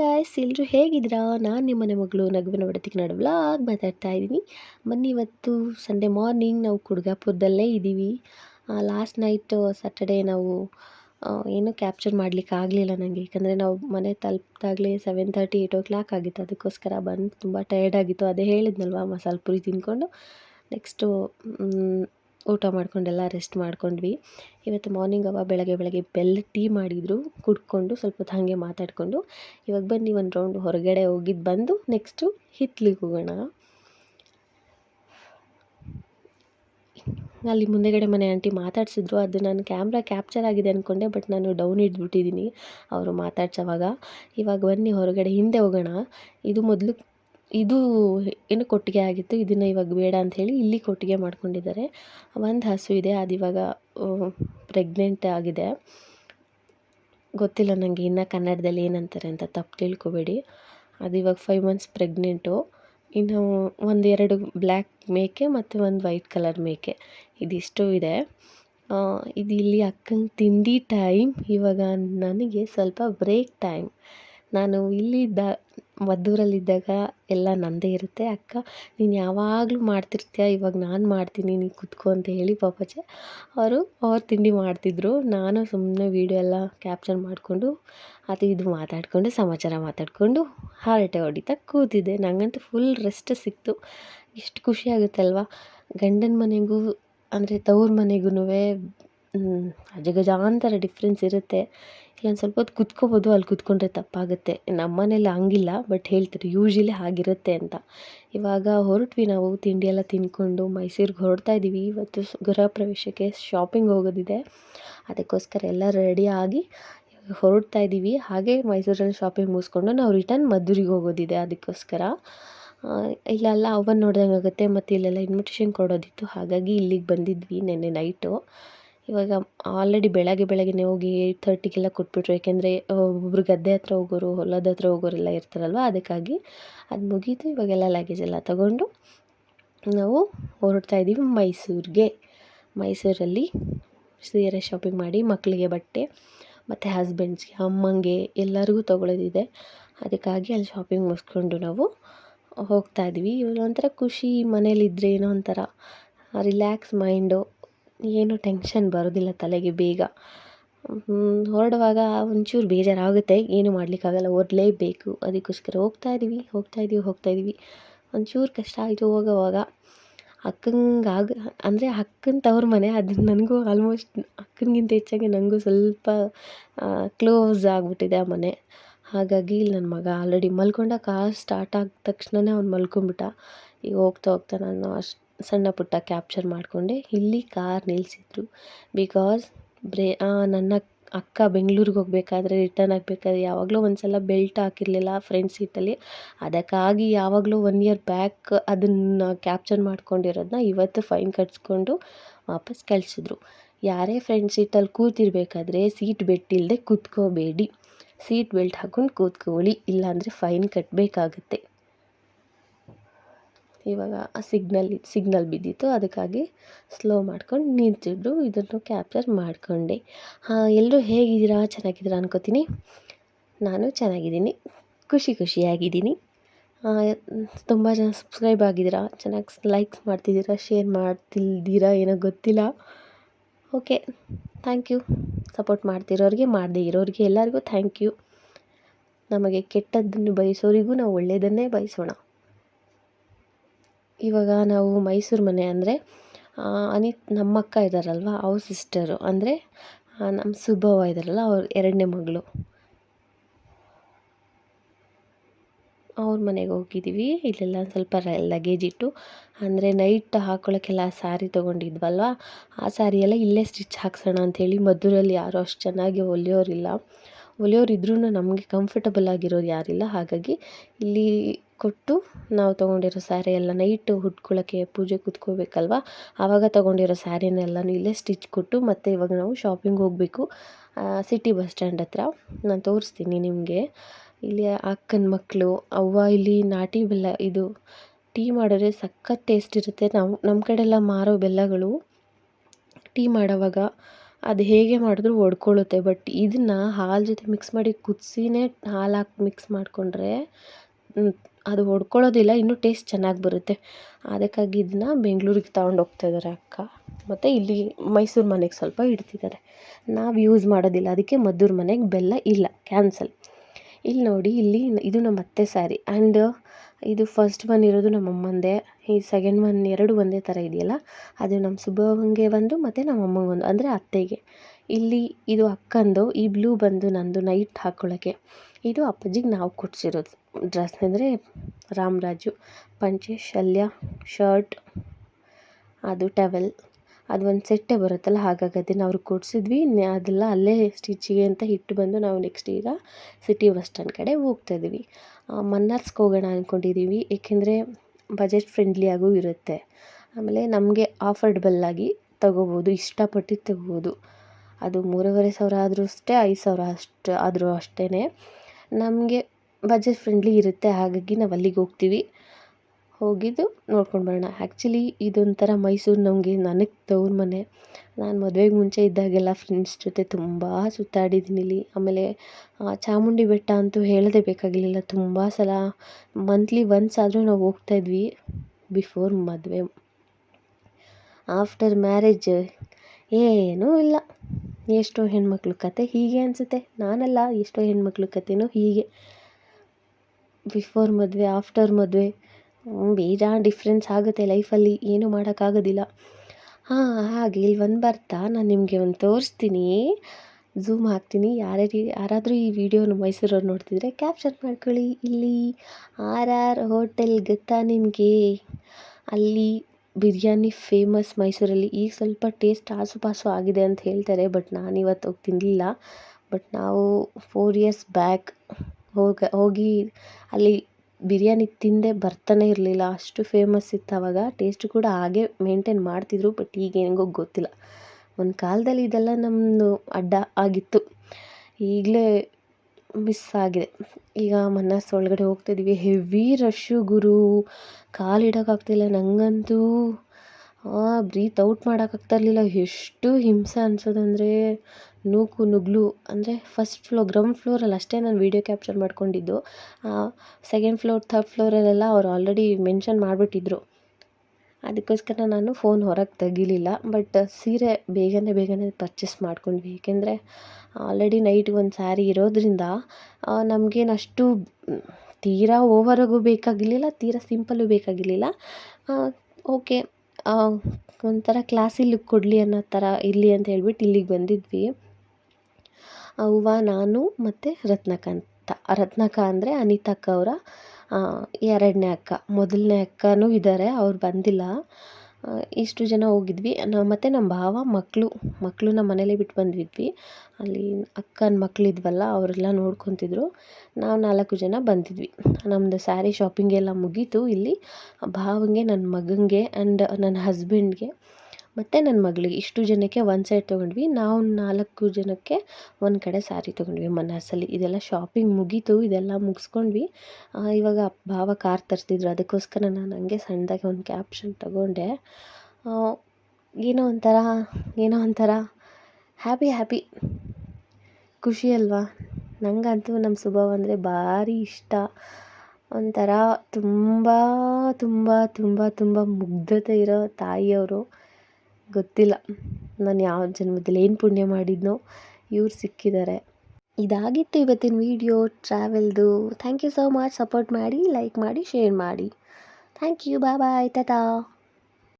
Guys ಎಲ್ಲರೂ ಹೇಗಿದ್ದೀರಾ ನಾನು ನಿಮ್ಮನೆ ಮಗಳು ನಗುವಿನ ಒಡತಿಗೆ ನಡು ವ್ಲಾಗ್ ಮಾತಾಡ್ತಾ ಇದ್ದೀನಿ. ಬನ್ನಿ, ಇವತ್ತು ಸಂಡೇ ಮಾರ್ನಿಂಗ್ ನಾವು ಕುಡ್ಗಾಪುರದಲ್ಲೇ ಇದ್ದೀವಿ. ಲಾಸ್ಟ್ ನೈಟ್ ಸ್ಯಾಟರ್ಡೇ ನಾವು ಏನೂ ಕ್ಯಾಪ್ಚರ್ ಮಾಡಲಿಕ್ಕೆ ಆಗಲಿಲ್ಲ ನನಗೆ ಯಾಕಂದರೆ ನಾವು ಮನೆ ತಲುಪಿದಾಗಲೇ seven thirty eight o'clock ಆಗಿತ್ತು. ಅದಕ್ಕೋಸ್ಕರ ಬಂದು ತುಂಬ ಟಯರ್ಡ್ ಆಗಿತ್ತು. ಅದೇ ಹೇಳಿದ್ನಲ್ವ, ಮಸಾಲೆ ಪುರಿ ತಿಂದ್ಕೊಂಡು ನೆಕ್ಸ್ಟು ಊಟ ಮಾಡ್ಕೊಂಡೆಲ್ಲ ರೆಸ್ಟ್ ಮಾಡ್ಕೊಂಡ್ವಿ. ಇವತ್ತು ಮಾರ್ನಿಂಗ್ ಅವ ಬೆಳಗ್ಗೆ ಬೆಳಗ್ಗೆ ಬೆಲ್ಲ ಟೀ ಮಾಡಿದರು, ಕುಡ್ಕೊಂಡು ಸ್ವಲ್ಪ ಹೊತ್ತು ಹಾಗೆ ಮಾತಾಡಿಕೊಂಡು, ಇವಾಗ ಬನ್ನಿ ಒಂದು ರೌಂಡ್ ಹೊರಗಡೆ ಹೋಗಿದ್ದು ಬಂದು ನೆಕ್ಸ್ಟು ಹಿತ್ಲಿಗೆ ಹೋಗೋಣ. ಅಲ್ಲಿ ಮುಂದೆಗಡೆ ಮನೆ ಆಂಟಿ ಮಾತಾಡ್ಸಿದ್ರು, ಅದು ನಾನು ಕ್ಯಾಮ್ರಾ ಕ್ಯಾಪ್ಚರ್ ಆಗಿದೆ ಅಂದ್ಕೊಂಡೆ ಬಟ್ ನಾನು ಡೌನ್ ಇಟ್ಬಿಟ್ಟಿದ್ದೀನಿ ಅವರು ಮಾತಾಡ್ಸೋವಾಗ. ಇವಾಗ ಬನ್ನಿ ಹೊರಗಡೆ ಹಿಂದೆ ಹೋಗೋಣ. ಇದು ಮೊದಲು ಇದು ಏನು ಕೊಟ್ಟಿಗೆ ಆಗಿತ್ತು, ಇದನ್ನು ಇವಾಗ ಬೇಡ ಅಂಥೇಳಿ ಇಲ್ಲಿ ಕೊಟ್ಟಿಗೆ ಮಾಡ್ಕೊಂಡಿದ್ದಾರೆ. ಒಂದು ಹಸು ಇದೆ, ಅದು ಇವಾಗ ಪ್ರೆಗ್ನೆಂಟ್ ಆಗಿದೆ. ಗೊತ್ತಿಲ್ಲ ನನಗೆ ಇನ್ನು ಕನ್ನಡದಲ್ಲಿ ಏನಂತಾರೆ ಅಂತ, ತಪ್ಪು ತಿಳ್ಕೊಬೇಡಿ. ಅದು ಇವಾಗ ಫೈವ್ ಮಂತ್ಸ್ ಪ್ರೆಗ್ನೆಂಟು ಇನ್ನು ಒಂದೆರಡು ಬ್ಲ್ಯಾಕ್ ಮೇಕೆ ಮತ್ತು ಒಂದು ವೈಟ್ ಕಲರ್ ಮೇಕೆ. ಇದಿಷ್ಟು ಇದೆ. ಇದು ಇಲ್ಲಿ ಅಕ್ಕನ ತಿಂಡಿ ಟೈಮ್ ಇವಾಗ ನನಗೆ ಸ್ವಲ್ಪ ಬ್ರೇಕ್ ಟೈಮ್ ನಾನು ಇಲ್ಲಿದ್ದ, ಮದ್ದೂರಲ್ಲಿದ್ದಾಗ ಎಲ್ಲ ನನ್ನದೇ ಇರುತ್ತೆ. ಅಕ್ಕ, ನೀನು ಯಾವಾಗಲೂ ಮಾಡ್ತಿರ್ತೀಯ? ಇವಾಗ ನಾನು ಮಾಡ್ತೀನಿ, ನೀನು ಕುತ್ಕೊ ಅಂತ ಹೇಳಿ ಪಾಪಚ್ಚೆ ಅವರು, ಅವ್ರು ತಿಂಡಿ ಮಾಡ್ತಿದ್ರು. ನಾನು ಸುಮ್ಮನೆ ವೀಡಿಯೋ ಎಲ್ಲ ಕ್ಯಾಪ್ಚರ್ ಮಾಡಿಕೊಂಡು, ಅದು ಇದು ಮಾತಾಡಿಕೊಂಡು, ಸಮಾಚಾರ ಮಾತಾಡಿಕೊಂಡು ಹರಟೆ ಹೊಡಿತಾ ಕೂತಿದ್ದೆ. ನನಗಂತೂ ಫುಲ್ ರೆಸ್ಟ್ ಸಿಕ್ತು. ಎಷ್ಟು ಖುಷಿ ಗಂಡನ ಮನೆಗೂ, ಅಂದರೆ ತವ್ರ ಮನೆಗೂ ಅಜಗಜಾಂತರ ಡಿಫ್ರೆನ್ಸ್ ಇರುತ್ತೆ. ಇಲ್ಲೊಂದು ಸ್ವಲ್ಪ ಹೊತ್ತು ಕುತ್ಕೋಬೋದು, ಅಲ್ಲಿ ಕುತ್ಕೊಂಡ್ರೆ ತಪ್ಪಾಗುತ್ತೆ. ನಮ್ಮ ಮನೇಲಿ ಹಂಗಿಲ್ಲ ಬಟ್ ಹೇಳ್ತಾರೆ, ಯೂಶ್ವಲಿ ಹಾಗಿರುತ್ತೆ ಅಂತ. ಇವಾಗ ಹೊರಟ್ವಿ ನಾವು, ತಿಂಡಿ ಎಲ್ಲ ತಿಂದ್ಕೊಂಡು ಮೈಸೂರಿಗೆ ಹೊರಡ್ತಾ ಇದ್ದೀವಿ ಇವತ್ತು ಗೃಹ ಪ್ರವೇಶಕ್ಕೆ ಶಾಪಿಂಗ್ ಹೋಗೋದಿದೆ. ಅದಕ್ಕೋಸ್ಕರ ಎಲ್ಲ ರೆಡಿ ಆಗಿ ಹೊರಡ್ತಾ ಇದ್ದೀವಿ ಹಾಗೆ ಮೈಸೂರಲ್ಲಿ ಶಾಪಿಂಗ್ ಮುಗಿಸ್ಕೊಂಡು ನಾವು ರಿಟರ್ನ್ ಮದ್ದೂರಿಗೆ ಹೋಗೋದಿದೆ ಅದಕ್ಕೋಸ್ಕರ. ಇಲ್ಲೆಲ್ಲ ಅವನ್ ನೋಡ್ದಂಗೆ ಆಗುತ್ತೆ ಮತ್ತು ಇಲ್ಲೆಲ್ಲ ಇನ್ವಿಟೇಷನ್ ಕೊಡೋದಿತ್ತು. ಹಾಗಾಗಿ ಇಲ್ಲಿಗೆ ಬಂದಿದ್ವಿ, ನೆನ್ನೆ ನೈಟು ಇವಾಗ ಆಲ್ರೆಡಿ ಬೆಳಗ್ಗೆ ಬೆಳಗ್ಗೆನೇ ಹೋಗಿ ಏಯ್ಟ್ ತರ್ಟಿಗೆಲ್ಲ ಕೊಟ್ಬಿಟ್ರು. ಯಾಕೆಂದರೆ ಒಬ್ಬೊಬ್ರು ಗದ್ದೆ ಹತ್ರ ಹೋಗೋರು, ಹೊಲದ ಹತ್ರ ಹೋಗೋರೆಲ್ಲ ಇರ್ತಾರಲ್ವ, ಅದಕ್ಕಾಗಿ ಅದು ಮುಗೀತು. ಇವಾಗೆಲ್ಲ ಲಗೇಜ್ ಎಲ್ಲ ತಗೊಂಡು ನಾವು ಹೊರಡ್ತಾ ಇದ್ದೀವಿ ಮೈಸೂರಿಗೆ. ಮೈಸೂರಲ್ಲಿ ಸೀರೆ ಶಾಪಿಂಗ್ ಮಾಡಿ ಮಕ್ಕಳಿಗೆ ಬಟ್ಟೆ, ಮತ್ತು ಹಸ್ಬೆಂಡ್ಸ್ಗೆ ಅಮ್ಮಂಗೆ ಎಲ್ಲರಿಗೂ ತೊಗೊಳೋದಿದೆ. ಅದಕ್ಕಾಗಿ ಅಲ್ಲಿ ಶಾಪಿಂಗ್ ಮುಗಿಸ್ಕೊಂಡು ನಾವು ಹೋಗ್ತಾ ಇದ್ವಿ ಒಂಥರ ಖುಷಿ ಮನೇಲಿದ್ದರೆ ಏನೋ ಒಂಥರ ರಿಲ್ಯಾಕ್ಸ್ ಮೈಂಡು ಏನು ಟೆನ್ಷನ್ ಬರೋದಿಲ್ಲ ತಲೆಗೆ ಬೇಗ. ಹೊರಡುವಾಗ ಒಂಚೂರು ಬೇಜಾರಾಗುತ್ತೆ. ಏನು ಮಾಡಲಿಕ್ಕಾಗಲ್ಲ ಓಡಲೇಬೇಕು ಅದಕ್ಕೋಸ್ಕರ ಹೋಗ್ತಾ ಇದ್ದೀವಿ ಹೋಗ್ತಾ ಇದ್ದೀವಿ ಹೋಗ್ತಾ ಇದ್ದೀವಿ ಒಂಚೂರು ಕಷ್ಟ ಆಯಿತು ಹೋಗೋವಾಗ. ಅಕ್ಕಂಗೆ ಆಗ, ಅಂದರೆ ಅಕ್ಕನ ತವ್ರ ಮನೆ, ಅದು ನನಗೂ ಆಲ್ಮೋಸ್ಟ್ ಅಕ್ಕನಿಗಿಂತ ಹೆಚ್ಚಾಗಿ ನನಗೂ ಸ್ವಲ್ಪ ಕ್ಲೋಸ್ ಆಗಿಬಿಟ್ಟಿದೆ ಆ ಮನೆ. ಹಾಗಾಗಿ ಇಲ್ಲಿ ನನ್ನ ಮಗ ಆಲ್ರೆಡಿ ಮಲ್ಕೊಂಡ ಕಾರ್ ಸ್ಟಾರ್ಟ್ ಆದ ತಕ್ಷಣನೇ ಅವ್ನು ಮಲ್ಕೊಂಬಿಟ್ಟ ಈಗ ಹೋಗ್ತಾ ಹೋಗ್ತಾ ನಾನು ಅಷ್ಟು ಸಣ್ಣ ಪುಟ್ಟ ಕ್ಯಾಪ್ಚರ್ ಮಾಡಿಕೊಂಡೆ. ಇಲ್ಲಿ ಕಾರ್ ನಿಲ್ಲಿಸಿದ್ರು ಬಿಕಾಸ್ ಬ್ರೇ ನನ್ನ ಅಕ್ಕ ಬೆಂಗ್ಳೂರಿಗೆ ಹೋಗಬೇಕಾದ್ರೆ ರಿಟರ್ನ್ ಆಗಬೇಕಾದ್ರೆ ಯಾವಾಗಲೂ ಒಂದು ಸಲ ಬೆಲ್ಟ್ ಹಾಕಿರಲಿಲ್ಲ ಫ್ರೆಂಡ್ ಸೀಟಲ್ಲಿ ಅದಕ್ಕಾಗಿ ಯಾವಾಗಲೂ ಒನ್ ಇಯರ್ ಬ್ಯಾಕ್ ಅದನ್ನು ಕ್ಯಾಪ್ಚರ್ ಮಾಡ್ಕೊಂಡಿರೋದನ್ನ ಇವತ್ತು ಫೈನ್ ಕಟ್ಸ್ಕೊಂಡು ವಾಪಸ್ ಕಳಿಸಿದ್ರು ಯಾರೇ ಫ್ರೆಂಡ್ ಸೀಟಲ್ಲಿ ಕೂತಿರ್ಬೇಕಾದ್ರೆ ಸೀಟ್ ಬೆಲ್ಟ್ ಕೂತ್ಕೋಬೇಡಿ. ಸೀಟ್ ಬೆಲ್ಟ್ ಹಾಕ್ಕೊಂಡು ಕೂತ್ಕೊಳ್ಳಿ. ಇಲ್ಲಾಂದರೆ ಫೈನ್ ಕಟ್ಟಬೇಕಾಗತ್ತೆ ಇವಾಗ ಆ ಸಿಗ್ನಲ್ ಸಿಗ್ನಲ್ ಬಿದ್ದಿತ್ತು. ಅದಕ್ಕಾಗಿ ಸ್ಲೋ ಮಾಡ್ಕೊಂಡು ನಿಂತಿದ್ರು ಇದನ್ನು ಕ್ಯಾಪ್ಚರ್ ಮಾಡಿಕೊಂಡೆ. ಎಲ್ಲರೂ ಹೇಗಿದ್ದೀರಾ? ಚೆನ್ನಾಗಿದ್ದೀರಾ ಅನ್ಕೋತೀನಿ. ನಾನು ಚೆನ್ನಾಗಿದ್ದೀನಿ. ಖುಷಿ ಖುಷಿಯಾಗಿದ್ದೀನಿ. ತುಂಬ ಜನ ಸಬ್ಸ್ಕ್ರೈಬ್ ಆಗಿದ್ದೀರಾ? ಚೆನ್ನಾಗಿ ಲೈಕ್ಸ್ ಮಾಡ್ತಿದ್ದೀರಾ? ಶೇರ್ ಮಾಡ್ತಿಲ್ದಿರಾ? ಏನೋ ಗೊತ್ತಿಲ್ಲ. ಓಕೆ ಥ್ಯಾಂಕ್ ಯು ಸಪೋರ್ಟ್ ಮಾಡ್ತಿರೋರಿಗೆ, ಮಾಡದೇ ಇರೋರಿಗೆ ಎಲ್ಲರಿಗೂ ಥ್ಯಾಂಕ್ ಯು ನಮಗೆ ಕೆಟ್ಟದ್ದನ್ನು ಬಯಸೋರಿಗೂ ನಾವು ಒಳ್ಳೆಯದನ್ನೇ ಬಯಸೋಣ. ಇವಾಗ ನಾವು ಮೈಸೂರು ಮನೆ ಅಂದರೆ ಅನಿತ್ ನಮ್ಮ ಅಕ್ಕ ಇದ್ದಾರಲ್ವ ಅವ್ರ ಸಿಸ್ಟರು ಅಂದರೆ ನಮ್ಮ ಸುಬ್ಬವ್ವ ಇದ್ದಾರಲ್ಲ ಅವ್ರ ಎರಡನೇ ಮಗಳು. ಅವ್ರ ಮನೆಗೆ ಹೋಗಿದ್ದೀವಿ. ಇಲ್ಲೆಲ್ಲ ಸ್ವಲ್ಪ ಲಗೇಜ್ ಇಟ್ಟು, ಅಂದರೆ ನೈಟ್ ಹಾಕ್ಕೊಳ್ಳೋಕ್ಕೆಲ್ಲ ಸ್ಯಾರಿ ತೊಗೊಂಡಿದ್ವಲ್ವ, ಆ ಸ್ಯಾರಿ ಎಲ್ಲ ಇಲ್ಲೇ ಸ್ಟಿಚ್ ಹಾಕ್ಸೋಣ ಅಂಥೇಳಿ ಮದ್ದೂರಲ್ಲಿ ಯಾರೂ ಅಷ್ಟು ಚೆನ್ನಾಗಿ ಹೊಲಿಯೋರಿಲ್ಲ. ಹೊಲಿಯೋರು ಇದ್ರೂ ನಮಗೆ ಕಂಫರ್ಟಬಲ್ ಆಗಿರೋರು ಯಾರಿಲ್ಲ. ಹಾಗಾಗಿ ಇಲ್ಲಿ ಕೊಟ್ಟು ನಾವು ತೊಗೊಂಡಿರೋ ಸ್ಯಾರಿ ಎಲ್ಲ ನೈಟು ಉಟ್ಕೊಳ್ಳೋಕ್ಕೆ ಪೂಜೆ ಕೂತ್ಕೋಬೇಕಲ್ವ ಆವಾಗ ತೊಗೊಂಡಿರೋ ಸ್ಯಾರಿನೆಲ್ಲನೂ ಇಲ್ಲೇ ಸ್ಟಿಚ್ ಕೊಟ್ಟು ಮತ್ತು ಇವಾಗ ನಾವು ಶಾಪಿಂಗ್ ಹೋಗಬೇಕು. ಸಿಟಿ ಬಸ್ ಸ್ಟ್ಯಾಂಡ್ ಹತ್ರ. ನಾನು ತೋರಿಸ್ತೀನಿ ನಿಮಗೆ. ಇಲ್ಲಿ ಅಕ್ಕನ ಮಕ್ಕಳು ಅವ್ವ ಇಲ್ಲಿ ನಾಟಿ ಬೆಲ್ಲ, ಇದು ಟೀ ಮಾಡಿದ್ರೆ ಸಖತ್ ಟೇಸ್ಟ್ ಇರುತ್ತೆ. ನಾವು ನಮ್ಮ ಕಡೆಲ್ಲ ಮಾರೋ ಬೆಲ್ಲಗಳು ಟೀ ಮಾಡೋವಾಗ ಅದು ಹೇಗೆ ಮಾಡಿದ್ರು ಒಡ್ಕೊಳ್ಳುತ್ತೆ. ಬಟ್ ಇದನ್ನು ಹಾಲು ಜೊತೆ ಮಿಕ್ಸ್ ಮಾಡಿ ಕುದಿಸಿನೇ ಹಾಲು ಹಾಕಿ ಮಿಕ್ಸ್ ಮಾಡಿಕೊಂಡ್ರೆ ಅದು ಹೊಡ್ಕೊಳ್ಳೋದಿಲ್ಲ, ಇನ್ನೂ ಟೇಸ್ಟ್ ಚೆನ್ನಾಗಿ ಬರುತ್ತೆ. ಅದಕ್ಕಾಗಿ ಇದನ್ನ ಬೆಂಗಳೂರಿಗೆ ತಗೊಂಡು ಹೋಗ್ತಾ ಇದ್ದಾರೆ ಅಕ್ಕ. ಮತ್ತು ಇಲ್ಲಿ ಮೈಸೂರು ಮನೆಗೆ ಸ್ವಲ್ಪ ಇಡ್ತಿದ್ದಾರೆ ನಾವು ಯೂಸ್ ಮಾಡೋದಿಲ್ಲ, ಅದಕ್ಕೆ ಮದ್ದೂರು ಮನೆಗೆ ಬೆಲ್ಲ ಇಲ್ಲ ಕ್ಯಾನ್ಸಲ್ ಇಲ್ಲಿ ನೋಡಿ, ಇಲ್ಲಿ ಇದು ನಮ್ಮ ಅತ್ತೆ ಸ್ಯಾರಿ ಆ್ಯಂಡ್ ಇದು ಫಸ್ಟ್ ಒನ್ ಇರೋದು ನಮ್ಮ ಅಮ್ಮಂದೇ. ಈ ಸೆಕೆಂಡ್ ಒನ್ ಎರಡು ಒಂದೇ ಥರ ಇದೆಯಲ್ಲ, ಅದು ನಮ್ಮ ಸುಬ್ಬವ್ವಂಗೆ ಒಂದು ಮತ್ತು ನಮ್ಮ ಅಮ್ಮಂಗೆ ಒಂದು, ಅಂದರೆ ಅತ್ತೆಗೆ. ಇಲ್ಲಿ ಇದು ಅಕ್ಕಂದು, ಈ ಬ್ಲೂ ಬಂದು ನಂದು ನೈಟ್ ಹಾಕ್ಕೊಳ್ಳೋಕ್ಕೆ ಇದು ಅಪ್ಪಾಜಿಗೆ ನಾವು ಕೊಡ್ಸಿರೋದು. ಡ್ರೆಸ್ ಅಂದರೆ ರಾಮರಾಜು ಪಂಚೆ, ಶಲ್ಯ, ಶರ್ಟ್, ಅದು ಟವೆಲ್. ಅದು ಒಂದು ಸೆಟ್ಟೇ ಬರುತ್ತಲ್ಲ, ಹಾಗಾಗಿ ಅದನ್ನು ಅವ್ರಿಗೆ ಕೊಡಿಸಿದ್ವಿ. ಅದೆಲ್ಲ ಅಲ್ಲೇ ಸ್ಟಿಚಿಗೆ ಅಂತ ಇಟ್ಟು ಬಂದು ನಾವು ನೆಕ್ಸ್ಟ್ ಈಗ ಸಿಟಿ ಬಸ್ ಸ್ಟ್ಯಾಂಡ್ ಕಡೆ ಹೋಗ್ತಾ ಇದ್ದೀವಿ. ಮನ್ನಾರ್ಸ್ಗೆ ಹೋಗೋಣ ಅಂದ್ಕೊಂಡಿದ್ದೀವಿ ಏಕೆಂದರೆ ಬಜೆಟ್ ಫ್ರೆಂಡ್ಲಿಯಾಗೂ ಇರುತ್ತೆ. ಆಮೇಲೆ ನಮಗೆ ಆಫರ್ಡಬಲ್ ಆಗಿ ತಗೋಬೋದು ಇಷ್ಟಪಟ್ಟು ತಗೋಬೋದು. ಅದು ಮೂರುವರೆ ಸಾವಿರ ಆದರೂ ಅಷ್ಟೇ, ಐದು ಸಾವಿರ ಅಷ್ಟು ಆದರೂ ಅಷ್ಟೇ ನಮಗೆ ಬಜೆಟ್ ಫ್ರೆಂಡ್ಲಿ ಇರುತ್ತೆ, ಹಾಗಾಗಿ ನಾವು ಅಲ್ಲಿಗೆ ಹೋಗ್ತೀವಿ. ಹೋಗಿದ್ದು ನೋಡ್ಕೊಂಡು ಬರೋಣ. ಆ್ಯಕ್ಚುಲಿ ಇದೊಂಥರ ಮೈಸೂರು ನಮಗೆ ನನಗೆ ತವ್ರ ಮನೆ. ನಾನು ಮದುವೆಗೆ ಮುಂಚೆ ಇದ್ದಾಗೆಲ್ಲ ಫ್ರೆಂಡ್ಸ್ ಜೊತೆ ತುಂಬ ಸುತ್ತಾಡಿದ್ದೀನಿ ಇಲ್ಲಿ. ಆಮೇಲೆ ಚಾಮುಂಡಿ ಬೆಟ್ಟ ಅಂತೂ ಹೇಳದೇ ಬೇಕಾಗಿರಲಿಲ್ಲ. ತುಂಬ ಸಲ ಮಂತ್ಲಿ ಒನ್ಸ್ ಆದರೂ ನಾವು ಹೋಗ್ತಾಯಿದ್ವಿ ಬಿಫೋರ್ ಮದುವೆ. ಆಫ್ಟರ್ ಮ್ಯಾರೇಜ್ ಏನೂ ಇಲ್ಲ. ಎಷ್ಟೋ ಹೆಣ್ಮಕ್ಳ ಕತೆ ಹೀಗೆ ಅನಿಸುತ್ತೆ. ನಾನಲ್ಲ ಎಷ್ಟೋ ಹೆಣ್ಮಕ್ಳ ಕತೆನೂ ಹೀಗೆ. ಬಿಫೋರ್ ಮದುವೆ, ಆಫ್ಟರ್ ಮದುವೆ ಬೇಜಾನ್ ಡಿಫ್ರೆನ್ಸ್ ಆಗುತ್ತೆ ಲೈಫಲ್ಲಿ, ಏನೂ ಮಾಡೋಕ್ಕಾಗೋದಿಲ್ಲ. ಹಾಂ, ಹಾಗೆ ಇಲ್ಲಿ ಒಂದು ಬರ್ತಾ, ನಾನು ನಿಮಗೆ ಒಂದು ತೋರಿಸ್ತೀನಿ. ಝೂಮ್ ಹಾಕ್ತೀನಿ. ಯಾರ್ಯಾರು, ಯಾರಾದರೂ ಈ ವಿಡಿಯೋನ ಮೈಸೂರವ್ರು ನೋಡ್ತಿದ್ರೆ ಕ್ಯಾಪ್ಚರ್ ಮಾಡ್ಕೊಳ್ಳಿ. ಇಲ್ಲಿ ಆರ್ ಆರ್ ಹೋಟೆಲ್ ಗೊತ್ತಾ ನಿಮಗೆ? ಅಲ್ಲಿ ಬಿರಿಯಾನಿ ಫೇಮಸ್ ಮೈಸೂರಲ್ಲಿ, ಈಗ ಸ್ವಲ್ಪ ಟೇಸ್ಟ್ ಆಸುಪಾಸು ಆಗಿದೆ ಅಂತ ಹೇಳ್ತಾರೆ, ಬಟ್ ನಾನು ಇವತ್ತು ಹೋಗಿ ತಿನ್ನಲಿಲ್ಲ ಬಟ್ ನಾವು ಫೋರ್ ಇಯರ್ಸ್ ಬ್ಯಾಕ್ ಹೋಗಿ ಹೋಗಿ ಅಲ್ಲಿ ಬಿರಿಯಾನಿ ತಿಂದೆ ಬರ್ತಾನೆ ಇರಲಿಲ್ಲ. ಅಷ್ಟು ಫೇಮಸ್ ಇತ್ತು ಆವಾಗ ಟೇಸ್ಟ್ ಕೂಡ ಹಾಗೆ ಮೇಂಟೈನ್ ಮಾಡ್ತಿದ್ರು, ಬಟ್ ಈಗ ಹೆಂಗೋ ಗೊತ್ತಿಲ್ಲ. ಒಂದು ಕಾಲದಲ್ಲಿ ಇದೆಲ್ಲ ನಮ್ಮದು ಅಡ್ಡ ಆಗಿತ್ತು. ಈಗಲೇ ಮಿಸ್ ಆಗಿದೆ. ಈಗ ಮನ್ನಾಸ್ ಒಳಗಡೆ ಹೋಗ್ತಿದ್ವಿ. ಹೆವಿ ರಶ್ಶು ಗುರು. ಕಾಲಿಡೋಕ್ಕಾಗ್ತಿಲ್ಲ ನನಗಂತೂ ಬ್ರೀತ್ ಔಟ್ ಮಾಡೋಕ್ಕಾಗ್ತಾ ಇರಲಿಲ್ಲ. ಎಷ್ಟು ಹಿಂಸೆ ಅನ್ಸೋದಂದರೆ ನೂಕು ನುಗ್ಲು. ಅಂದರೆ ಫಸ್ಟ್ ಫ್ಲೋರ್ ಗ್ರೌಂಡ್ ಫ್ಲೋರಲ್ಲಿ ಅಷ್ಟೇ ನಾನು ವೀಡಿಯೋ ಕ್ಯಾಪ್ಚರ್ ಮಾಡ್ಕೊಂಡಿದ್ದು. ಸೆಕೆಂಡ್ ಫ್ಲೋರ್ ಥರ್ಡ್ ಫ್ಲೋರಲ್ಲೆಲ್ಲ ಅವ್ರು ಆಲ್ರೆಡಿ ಮೆನ್ಷನ್ ಮಾಡಿಬಿಟ್ಟಿದ್ರು. ಅದಕ್ಕೋಸ್ಕರ ನಾನು ಫೋನ್ ಹೊರಗೆ ತೆಗಿಲಿಲ್ಲ ಬಟ್ ಸೀರೆ ಬೇಗನೆ ಬೇಗನೆ ಪರ್ಚೇಸ್ ಮಾಡ್ಕೊಂಡ್ವಿ. ಏಕೆಂದರೆ ಆಲ್ರೆಡಿ ನೈಟ್ಗೆ ಒಂದು ಸ್ಯಾರಿ ಇರೋದರಿಂದ ನಮ್ಗೇನು ಅಷ್ಟು ತೀರಾ ಓವರಾಗೂ ಬೇಕಾಗಿರಲಿಲ್ಲ, ತೀರಾ ಸಿಂಪಲ್ಲೂ ಬೇಕಾಗಿರಲಿಲ್ಲ. ಓಕೆ ಒಂಥರ ಕ್ಲಾಸಿ ಲುಕ್ ಕೊಡಲಿ ಅನ್ನೋ ಥರ ಇರಲಿ ಅಂತ ಹೇಳ್ಬಿಟ್ಟು ಇಲ್ಲಿಗೆ ಬಂದಿದ್ವಿ. ಅವ್ವ ನಾನು ಮತ್ತು ರತ್ನಕಾಂತ, ರತ್ನಕ ಅಂದರೆ ಅನಿತಕ್ಕ ಅವರ ಎರಡನೇ ಅಕ್ಕ, ಮೊದಲನೇ ಅಕ್ಕನೂ ಇದ್ದಾರೆ ಅವ್ರು ಬಂದಿಲ್ಲ. ಇಷ್ಟು ಜನ ಹೋಗಿದ್ವಿ. ನಾವು ಮತ್ತು ನಮ್ಮ ಭಾವ ಮಕ್ಕಳು ಮಕ್ಕಳು ನಮ್ಮ ಮನೇಲೆ ಬಿಟ್ಟು ಬಂದಿದ್ವಿ. ಅಲ್ಲಿ ಅಕ್ಕನ ಮಕ್ಕಳಿದ್ವಲ್ಲ ಅವರೆಲ್ಲ ನೋಡ್ಕೊತಿದ್ರು. ನಾವು ನಾಲ್ಕು ಜನ ಬಂದಿದ್ವಿ. ನಮ್ಮದು ಸ್ಯಾರಿ ಶಾಪಿಂಗ್ ಎಲ್ಲ ಮುಗೀತು. ಇಲ್ಲಿ ಭಾವಂಗೆ ನನ್ನ ಮಗನಿಗೆ ಆ್ಯಂಡ್ ನನ್ನ ಹಸ್ಬೆಂಡ್ಗೆ ಮತ್ತು ನನ್ನ ಮಗಳಿಗೆ ಇಷ್ಟು ಜನಕ್ಕೆ ಒಂದು ಸೈಡ್ ತೊಗೊಂಡ್ವಿ. ನಾವು ನಾಲ್ಕು ಜನಕ್ಕೆ ಒಂದು ಕಡೆ ಸ್ಯಾರಿ ತೊಗೊಂಡ್ವಿ, ಮನಸ್ಸಲ್ಲಿ. ಇದೆಲ್ಲ ಶಾಪಿಂಗ್ ಮುಗೀತು, ಇದೆಲ್ಲ ಮುಗಿಸ್ಕೊಂಡ್ವಿ. ಇವಾಗ ಭಾವ ಕಾರ್ ತರ್ತಿದ್ರು. ಅದಕ್ಕೋಸ್ಕರ ನಾನು ಹಂಗೆ ಸಣ್ಣದಾಗಿ ಒಂದು ಕ್ಯಾಪ್ಷನ್ ತೊಗೊಂಡೆ. ಏನೋ ಒಂಥರ ಏನೋ ಒಂಥರ ಹ್ಯಾಪಿ ಹ್ಯಾಪಿ ಖುಷಿ ಅಲ್ವಾ? ನನಗಂತೂ ನಮ್ಮ ಸುಭಾವ್ ಅಂದರೆ ಭಾರಿ ಇಷ್ಟ. ಒಂಥರ ತುಂಬ ತುಂಬ ತುಂಬ ತುಂಬ ಮುಗ್ಧತೆ ಇರೋ ತಾಯಿಯವರು. ಗೊತ್ತಿಲ್ಲ. ನಾನು ಯಾವ ಜನ್ಮದಲ್ಲಿ ಏನು ಪುಣ್ಯ ಮಾಡಿದ್ನೋ ಇವ್ರು ಸಿಕ್ಕಿದ್ದಾರೆ. ಇದಾಗಿತ್ತು ಇವತ್ತಿನ video ಟ್ರಾವೆಲ್ದು thank you so much support ಮಾಡಿ ಲೈಕ್ ಮಾಡಿ ಶೇರ್ ಮಾಡಿ. Thank you bye bye tata